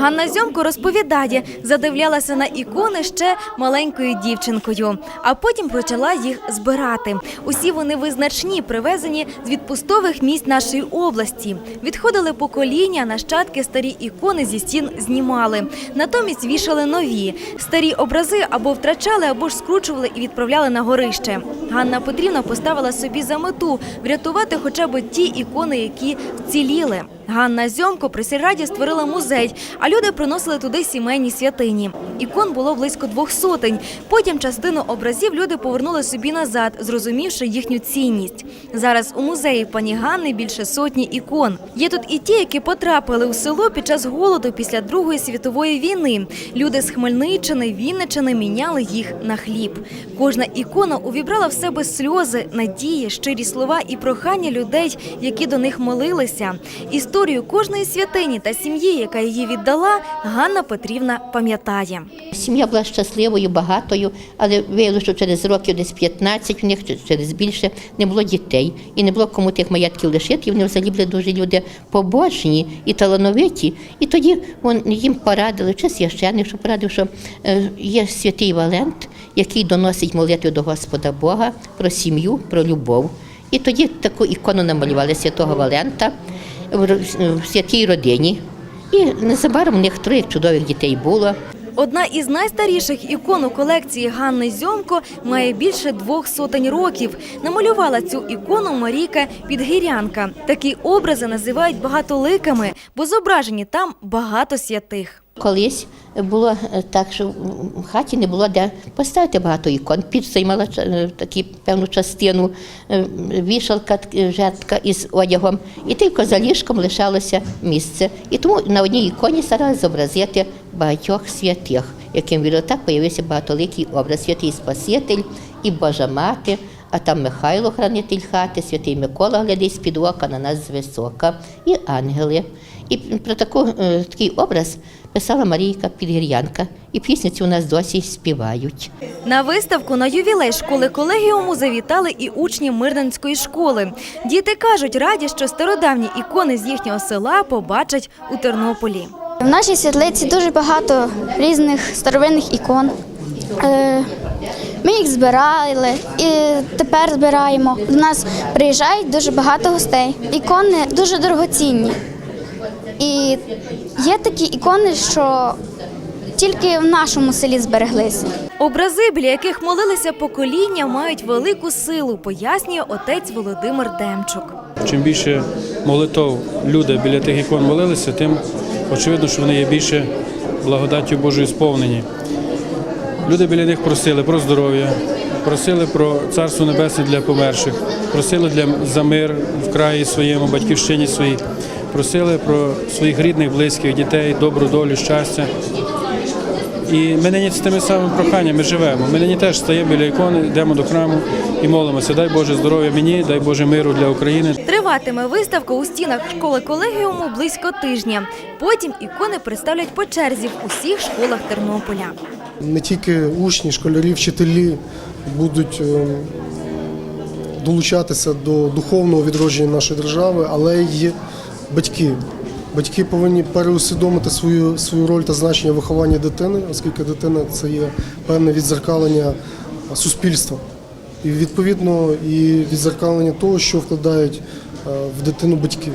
Ганна Зьомко розповідає, задивлялася на ікони ще маленькою дівчинкою, а потім почала їх збирати. Усі вони визначні, привезені з відпустових місць нашої області. Відходили покоління, нащадки старі ікони зі стін знімали. Натомість вішали нові. Старі образи або втрачали, або ж скручували і відправляли на горище. Ганна Петрівна поставила собі за мету врятувати хоча б ті ікони, які вціліли. Ганна Зьомко при сільраді створила музей, а люди приносили туди сімейні святині. Ікон було близько двох сотень. Потім частину образів люди повернули собі назад, зрозумівши їхню цінність. Зараз у музеї пані Ганни більше сотні ікон. Є тут і ті, які потрапили у село під час голоду після Другої світової війни. Люди з Хмельниччини, Вінниччини міняли їх на хліб. Кожна ікона увібрала в себе сльози, надії, щирі слова і прохання людей, які до них молилися. Історію кожної святині та сім'ї, яка її віддала, Ганна Петрівна пам'ятає. Сім'я була щасливою, багатою, але виявилося, що через років десь 15, в них через більше не було дітей і не було кому тих маєтків лишити. Вони взагалі були дуже люди побожні і талановиті. І тоді вон, їм порадили, чи священник, що порадив, що е, є святий Валент, який доносить молитву до Господа Бога про сім'ю, про любов. І тоді таку ікону намалювали святого Валента в святій родині. І незабаром у них троє чудових дітей було. Одна із найстаріших ікон у колекції Ганни Зьомко має більше двох сотень років. Намалювала цю ікону Марійка Підгірянка. Такі образи називають багатоликами, бо зображені там багато святих. Колись було е, так, що в хаті не було де поставити багато ікон. Піч займала е, певну частину, е, вішалка, жетка із одягом, і тільки за ліжком лишалося місце. І тому на одній іконі старалися зобразити багатьох святих, яким від так появився багатоликий образ. Святий Спаситель і Божа Мати, а там Михайло, хранитель хати, святий Микола глядить з-під ока на нас звисока, і ангели. І про таку, е, такий образ писала Марійка Підгір'янка, і пісню цю у нас досі співають. На виставку на ювілей школи колегіуму завітали і учні Мирненської школи. Діти кажуть, раді, що стародавні ікони з їхнього села побачать у Тернополі. В нашій світлиці дуже багато різних старовинних ікон. Ми їх збирали і тепер збираємо. До нас приїжджають дуже багато гостей. Ікони дуже дорогоцінні. І є такі ікони, що тільки в нашому селі збереглися. Образи, біля яких молилися покоління, мають велику силу, пояснює отець Володимир Демчук. Чим більше молитов люди біля тих ікон молилися, тим очевидно, що вони є більше благодаттю Божою сповнені. Люди біля них просили про здоров'я, просили про царство небесне для померших, просили для за мир в краї своєму, батьківщині своїй, просили про своїх рідних, близьких, дітей, добру долю, щастя. І ми нині з тими самими проханнями живемо. Ми нині теж стаємо біля ікони, йдемо до храму і молимося. Дай Боже здоров'я мені, дай Боже миру для України. Триватиме виставка у стінах школи колегіуму близько тижня. Потім ікони представлять по черзі в усіх школах Тернополя. Не тільки учні, школярі, вчителі будуть е, долучатися до духовного відродження нашої держави, але й батьки. Батьки повинні переусвідомити свою, свою роль та значення виховання дитини, оскільки дитина це є певне відзеркалення суспільства. І відповідно і відзеркалення того, що вкладають е, в дитину батьки.